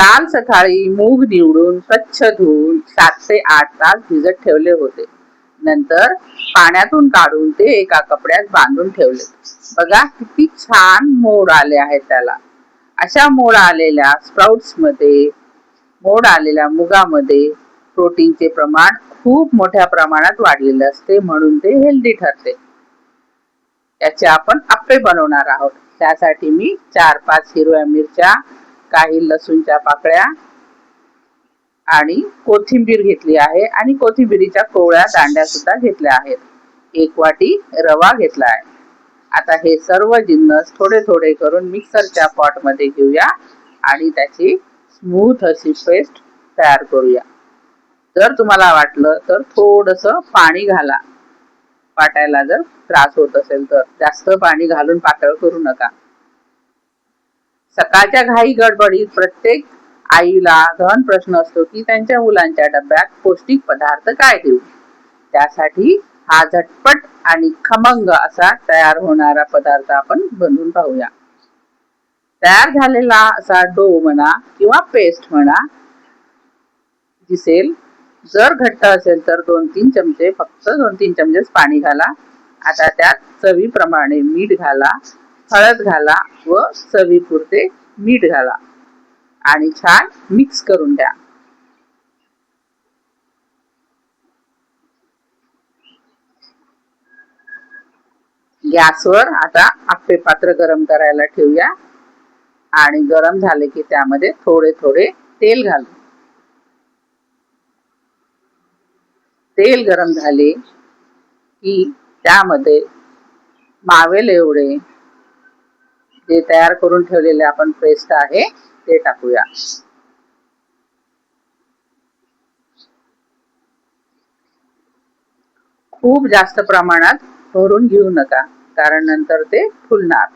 काल सकाळी मूग निवडून स्वच्छ धुवून सात ते आठ तास भिजत ठेवले होते. नंतर पाण्यातून काढून ते एका कपड्यात बांधून ठेवले. बघा किती छान मोड आले आहेत त्याला. अशा मोड आलेल्या स्प्राउट्समध्ये मोड आलेल्या मुगामध्ये प्रोटीनचे प्रमाण खूप मोठ्या प्रमाणात वाढलेले असते म्हणून ते हेल्दी ठरते. याचे आपण आप्पे बनवणार आहोत. त्यासाठी मी चार पाच हिरव्या मिरच्या काही लसूणच्या पाकळ्या आणि कोथिंबीर घेतली आहे आणि कोथिंबीरीच्या कोवळ्या दांड्या सुद्धा घेतल्या आहेत. एक वाटी रवा घेतला आहे. आता हे सर्व जिन्नस थोडे थोडे करून मिक्सरच्या पॉटमध्ये घेऊया आणि त्याची स्मूथ अशी पेस्ट तयार करूया. जर तुम्हाला वाटलं तर थोडस पाणी घाला. वाटायला जर त्रास होत असेल तर. जास्त पाणी घालून पातळ करू नका. सकाळच्या घाई गडबडीत प्रत्येक आईला गहन प्रश्न असतो की त्यांच्या मुलांच्या डब्यात पौष्टिक पदार्थ काय देऊ? त्यासाठी हा झटपट आणि खमंग असा तयार होणारा पदार्थ आपण बनवून पाहूया. तयार झालेला असा डो म्हणा किंवा पेस्ट म्हणा दिसेल. जर घट्ट असेल तर दोन तीन चमचे फक्त दोन तीन चमचेच पाणी घाला. आता त्यात चवीप्रमाणे मीठ घाला. हळद घाला व चवीपुरते मीठ घाला. आणि छान मिक्स करून द्या. गॅसवर आता आप्पे पात्र गरम करायला ठेवूया. आणि गरम झाले की त्यामध्ये थोडे थोडे तेल घालू. तेल गरम झाले की त्यामध्ये मावेल एवढे जे तयार करून ठेवलेले आपण पेस्ट आहे ते टाकूया. खूप जास्त प्रमाणात भरून घेऊ नका कारण नंतर ते फुलणार.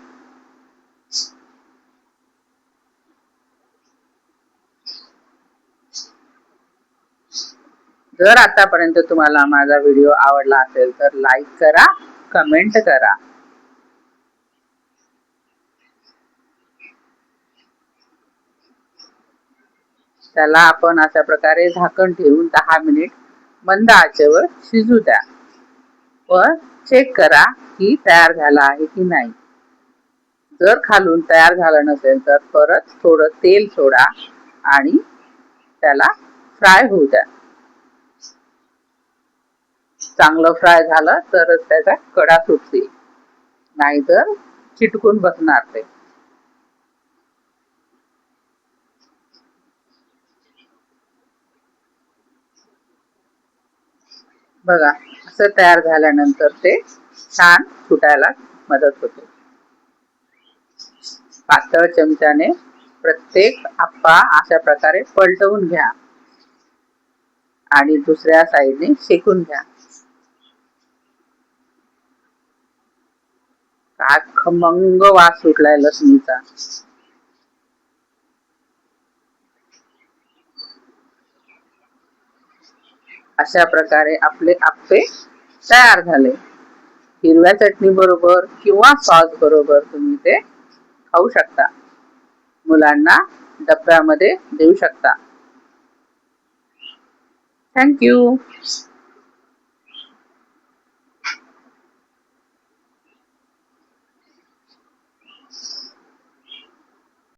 जर आतापर्यंत तुम्हाला माझा व्हिडिओ आवडला असेल तर लाईक करा कमेंट करा. त्याला आपण अशा प्रकारे झाकण ठेवून दहा मिनिट मंद आचेवर शिजू द्या. व चेक करा की तयार झाला आहे की नाही. जर खालून तयार झालं नसेल तर परत थोडं तेल सोडा आणि त्याला फ्राय होऊ द्या. चांगलं फ्राय झालं तरच त्याचा कडा सुटतील. नाहीतर चिटकून बसणार ते. बघा असं तयार झाल्यानंतर ते छान सुटायला मदत होते. पातळ चमच्याने प्रत्येक आप्पा अशा प्रकारे पलटवून घ्या. आणि दुसऱ्या साईडने शेकून घ्या. खमंग वास सुटलाय लसणीचा. अशा प्रकारे आपले आप्पे तयार झाले. हिरव्या चटणी बरोबर किंवा सॉस बरोबर तुम्ही ते खाऊ शकता. मुलांना डब्यामध्ये देऊ शकता. थँक्यू